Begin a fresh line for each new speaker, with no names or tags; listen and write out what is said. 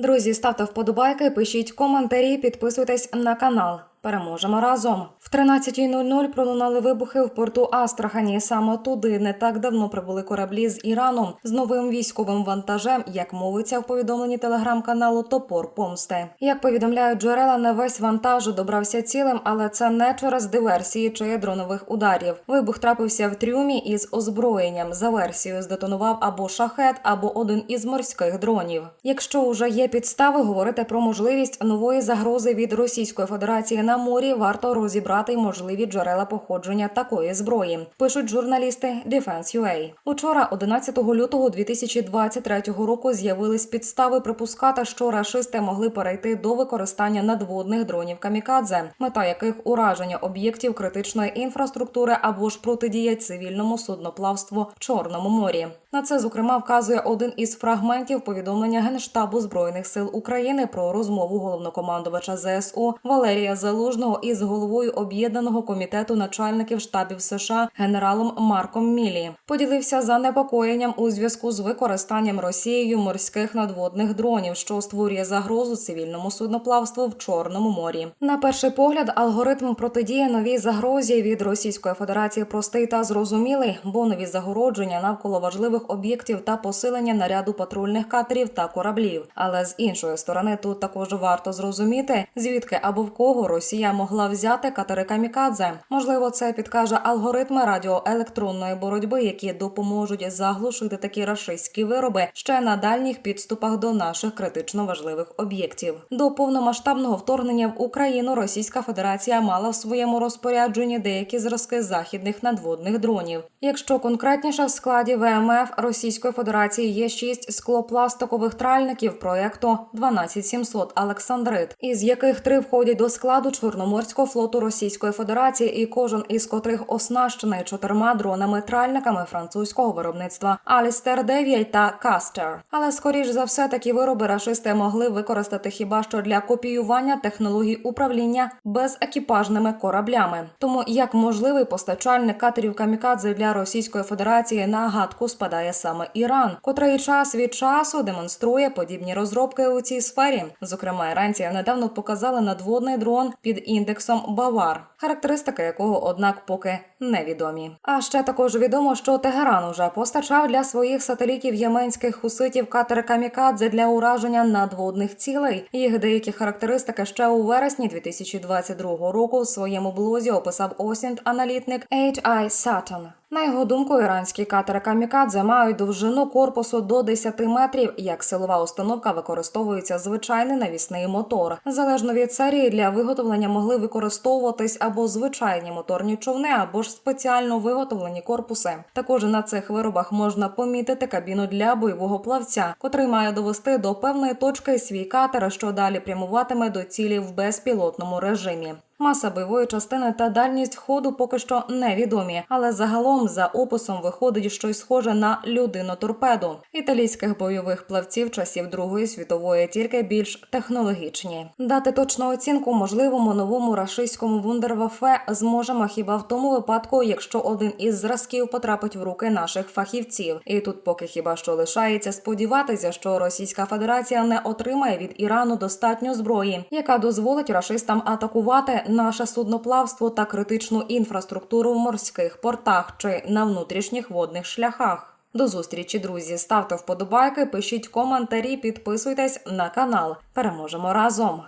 Друзі, ставте вподобайки, пишіть коментарі, підписуйтесь на канал. Переможемо разом. В 13.00 пролунали вибухи в порту Астрахані. Саме туди не так давно прибули кораблі з Іраном з новим військовим вантажем, як мовиться в повідомленні телеграм-каналу Топор Помсти. Як повідомляють джерела, не весь вантаж добрався цілим, але це не через диверсії чи дронових ударів. Вибух трапився в трюмі із озброєнням. За версією здетонував або шахет, або один із морських дронів. Якщо вже є підстави говорити про можливість нової загрози від Російської Федерації на морі, варто розібрати можливі джерела походження такої зброї. Пишуть журналісти Defense.ua. Учора, 11 лютого 2023 року, з'явились підстави припускати, що рашисти могли перейти до використання надводних дронів камікадзе, мета яких ураження об'єктів критичної інфраструктури або ж протидія цивільному судноплавству в Чорному морі. На це зокрема вказує один із фрагментів повідомлення Генштабу збройних сил України про розмову головнокомандувача ЗСУ Валерія Залужного із головою об'єднаного комітету начальників штабів США генералом Марком Мілі. Поділився занепокоєнням у зв'язку з використанням Росією морських надводних дронів, що створює загрозу цивільному судноплавству в Чорному морі. На перший погляд, алгоритм протидії новій загрозі від Російської Федерації простий та зрозумілий, бо нові загородження навколо важливих об'єктів та посилення наряду патрульних катерів та кораблів. Але з іншої сторони, тут також варто зрозуміти, звідки або в кого Росія могла взяти катери камікадзе. Можливо, це підкаже алгоритми радіоелектронної боротьби, які допоможуть заглушити такі рашистські вироби ще на дальніх підступах до наших критично важливих об'єктів. До повномасштабного вторгнення в Україну Російська Федерація мала в своєму розпорядженні деякі зразки західних надводних дронів. Якщо конкретніше в складі ВМФ Російської Федерації є шість склопластикових тральників проекту 12700 Олександрит, із яких три входять до складу Чорноморського флоту Російської Федерації, і кожен із котрих оснащений чотирма дронами-тральниками французького виробництва Алістер 9 та Кастер. Але скоріш за все такі вироби рашисти могли використати хіба що для копіювання технологій управління безекіпажними кораблями. Тому як можливий постачальник катерів камікадзе для Російської Федерації на гадку спадає саме Іран, котрий час від часу демонструє подібні розробки у цій сфері. Зокрема, іранці недавно показали надводний дрон під індексом Бавар, характеристика якого, однак, поки невідомі. А ще також відомо, що Тегеран уже постачав для своїх сателітів єменських хуситів катери камікадзе для ураження надводних цілей. Їх деякі характеристики ще у вересні 2022 року у своєму блозі описав осінт аналітник H.I. Sutton. На його думку, іранські катери камікадзе мають довжину корпусу до 10 метрів. Як силова установка використовується звичайний навісний мотор. Залежно від серії для виготовлення могли використовуватись або звичайні моторні човни, або ж спеціально виготовлені корпуси. Також на цих виробах можна помітити кабіну для бойового плавця, котрий має довести до певної точки свій катер, що далі прямуватиме до цілі в безпілотному режимі. Маса бойової частини та дальність ходу поки що невідомі, але загалом за описом виходить щось схоже на людину торпеду італійських бойових плавців часів Другої світової, тільки більш технологічні. Дати точну оцінку можливому новому рашистському вундервафе зможемо хіба в тому випадку, якщо один із зразків потрапить в руки наших фахівців. І тут поки хіба що лишається сподіватися, що Російська Федерація не отримає від Ірану достатньо зброї, яка дозволить рашистам атакувати наше судноплавство та критичну інфраструктуру в морських портах чи на внутрішніх водних шляхах. До зустрічі, друзі. Ставте вподобайки, пишіть коментарі, підписуйтесь на канал. Переможемо разом.